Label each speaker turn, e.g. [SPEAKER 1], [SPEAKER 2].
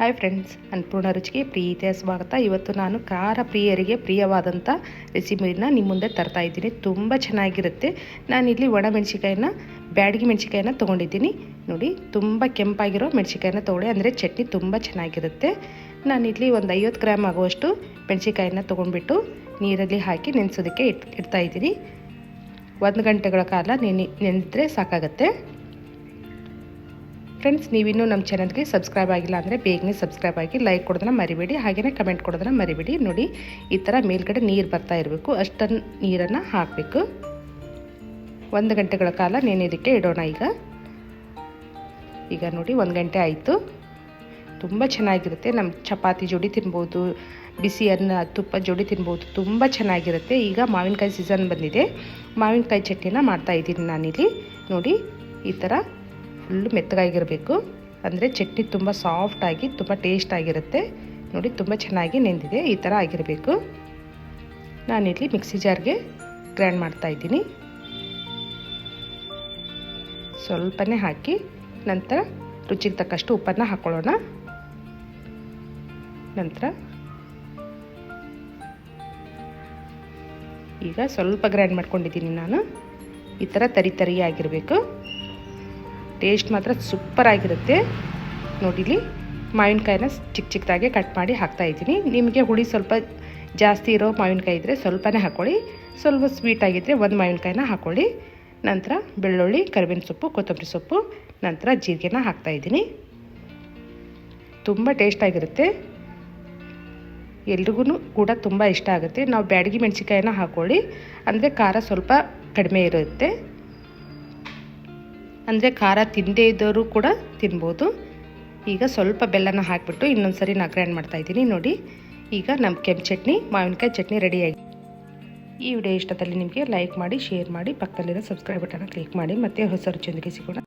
[SPEAKER 1] Hi friends Annapurna ರುಚಿಗೆ ಪ್ರೀತಿಯ ಸ್ವಾಗತ. ಇವತ್ತು ನಾನು ಖಾರ ಪ್ರಿಯರಿಗೆ ಪ್ರಿಯವಾದಂಥ ರೆಸಿಪಿನ ನಿಮ್ಮ ಮುಂದೆ ತರ್ತಾ ಇದ್ದೀನಿ. ತುಂಬ ಚೆನ್ನಾಗಿರುತ್ತೆ. ನಾನಿಲ್ಲಿ ಒಣ ಮೆಣಸಿಕಾಯಿನ ಬ್ಯಾಡಗಿ ಮೆಣಸಿಕಾಯಿನ ತೊಗೊಂಡಿದ್ದೀನಿ. ನೋಡಿ, ತುಂಬ ಕೆಂಪಾಗಿರೋ ಮೆಣಸಿಕಾಯಿನ ತೊಗೊಳ್ಳಿ. ಅಂದರೆ ಚಟ್ನಿ ತುಂಬ ಚೆನ್ನಾಗಿರುತ್ತೆ. ನಾನಿಲ್ಲಿ ಒಂದು ಐವತ್ತು ಗ್ರಾಮ್ ಆಗುವಷ್ಟು ಮೆಣಸಿಕಾಯಿನ ತೊಗೊಂಡ್ಬಿಟ್ಟು ನೀರಲ್ಲಿ ಹಾಕಿ ನೆನೆಸೋದಕ್ಕೆ ಇಟ್ ಇಡ್ತಾಯಿದ್ದೀನಿ ಒಂದು ಗಂಟೆಗಳ ಕಾಲ ನೆನೆ ನೆನೆದ್ರೆ ಸಾಕಾಗತ್ತೆ. ಫ್ರೆಂಡ್ಸ್ ನೀವಿನ್ನೂ ನಮ್ಮ ಚಾನಲ್ಗೆ ಸಬ್ಸ್ಕ್ರೈಬ್ ಆಗಿಲ್ಲ ಅಂದರೆ ಬೇಗನೆ ಸಬ್ಸ್ಕ್ರೈಬ್ ಆಗಿ ಲೈಕ್ ಕೊಡೋದನ್ನ ಮರಿಬೇಡಿ ಹಾಗೆಯೇ ಕಮೆಂಟ್ ಕೊಡೋದನ್ನ ಮರಿಬೇಡಿ. ನೋಡಿ, ಈ ಥರ ಮೇಲ್ಗಡೆ ನೀರು ಬರ್ತಾ ಇರಬೇಕು. ಅಷ್ಟನ್ನು ನೀರನ್ನು ಹಾಕಬೇಕು. ಒಂದು ಗಂಟೆಗಳ ಕಾಲ ಇದಕ್ಕೆ ಇಡೋಣ ಈಗ. ಈಗ ನೋಡಿ, ಒಂದು ಗಂಟೆ ಆಯಿತು. ತುಂಬ ಚೆನ್ನಾಗಿರುತ್ತೆ. ನಮ್ಮ ಚಪಾತಿ ಜೋಡಿ ತಿನ್ಬೋದು, ಬಿಸಿ ಅನ್ನ, ತುಪ್ಪ ಜೋಡಿ ತಿನ್ಬೋದು, ತುಂಬ ಚೆನ್ನಾಗಿರುತ್ತೆ. ಈಗ ಮಾವಿನಕಾಯಿ ಸೀಸನ್ ಬಂದಿದೆ. ಮಾವಿನಕಾಯಿ ಚಟ್ನಿನ ಮಾಡ್ತಾಯಿದ್ದೀನಿ ನಾನಿಲ್ಲಿ. ನೋಡಿ, ಈ ಥರ ಫುಲ್ಲು ಮೆತ್ತಗಾಗಿರಬೇಕು. ಅಂದರೆ ಚಟ್ನಿ ತುಂಬ ಸಾಫ್ಟಾಗಿ ತುಂಬ ಟೇಸ್ಟ್ ಆಗಿರುತ್ತೆ. ನೋಡಿ, ತುಂಬ ಚೆನ್ನಾಗಿ ನೆಂದಿದೆ. ಈ ಥರ ಆಗಿರಬೇಕು. ನಾನಿಲ್ಲಿ ಮಿಕ್ಸಿ ಜಾರ್ಗೆ ಗ್ರೈಂಡ್ ಮಾಡ್ತಾಯಿದ್ದೀನಿ ಸ್ವಲ್ಪನೇ ಹಾಕಿ, ನಂತರ ರುಚಿಗೆ ತಕ್ಕಷ್ಟು ಉಪ್ಪನ್ನು ಹಾಕ್ಕೊಳ್ಳೋಣ ನಂತರ ಈಗ ಸ್ವಲ್ಪ ಗ್ರೈಂಡ್ ಮಾಡ್ಕೊಂಡಿದ್ದೀನಿ ನಾನು. ಈ ಥರ ತರಿ ತರಿಯಾಗಿರಬೇಕು. ಟೇಸ್ಟ್ ಮಾತ್ರ ಸೂಪರ್ ಆಗಿರುತ್ತೆ. ನೋಡಿಲಿ, ಮಾವಿನಕಾಯಿನ ಚಿಕ್ಕ ಚಿಕ್ಕದಾಗೆ ಕಟ್ ಮಾಡಿ ಹಾಕ್ತಾ ಇದ್ದೀನಿ. ನಿಮಗೆ ಹುಳಿ ಸ್ವಲ್ಪ ಜಾಸ್ತಿ ಇರೋ ಮಾವಿನಕಾಯಿ ಇದ್ದರೆ ಸ್ವಲ್ಪನೇ ಹಾಕ್ಕೊಳ್ಳಿ ಸ್ವಲ್ಪ ಸ್ವೀಟ್ ಆಗಿದ್ದರೆ ಒಂದು ಮಾವಿನಕಾಯಿನ ಹಾಕ್ಕೊಳ್ಳಿ ನಂತರ ಬೆಳ್ಳುಳ್ಳಿ, ಕರಿಬೇವಿನ ಸೊಪ್ಪು, ಕೊತ್ತಂಬರಿ ಸೊಪ್ಪು, ನಂತರ ಜೀರಿಗೆನ ಹಾಕ್ತಾಯಿದ್ದೀನಿ ತುಂಬ ಟೇಸ್ಟ್ ಆಗಿರುತ್ತೆ. ಎಲ್ರಿಗೂ ಕೂಡ ತುಂಬ ಇಷ್ಟ ಆಗುತ್ತೆ. ನಾವು ಬ್ಯಾಡಗಿ ಮೆಣಸಿಕಾಯಿನ ಹಾಕ್ಕೊಳ್ಳಿ ಅಂದರೆ ಖಾರ ಸ್ವಲ್ಪ ಕಡಿಮೆ ಇರುತ್ತೆ. ಅಂದರೆ ಖಾರ ತಿಂದೇ ಇದ್ದವರು ಕೂಡ ತಿನ್ಬೋದು. ಈಗ ಸ್ವಲ್ಪ ಬೆಲ್ಲನ ಹಾಕಿಬಿಟ್ಟು ಇನ್ನೊಂದು ಸರಿ ನಾ ಗ್ರೈಂಡ್ ಮಾಡ್ತಾಯಿದ್ದೀನಿ ನೋಡಿ, ಈಗ ನಮ್ಮ ಕೆಂಪು ಚಟ್ನಿ, ಮಾವಿನಕಾಯಿ ಚಟ್ನಿ ರೆಡಿಯಾಗಿ ಈ ವಿಡಿಯೋ ಇಷ್ಟದಲ್ಲಿ ನಿಮಗೆ ಲೈಕ್ ಮಾಡಿ ಶೇರ್ ಮಾಡಿ, ಪಕ್ಕದಲ್ಲಿರೋ ಸಬ್ಸ್ಕ್ರೈಬ್ ಬಟನ್ನ ಕ್ಲಿಕ್ ಮಾಡಿ, ಮತ್ತು ಹೊಸ ರುಚಿಯೊಂದಿಗೆ ಸಿಗೋಣ.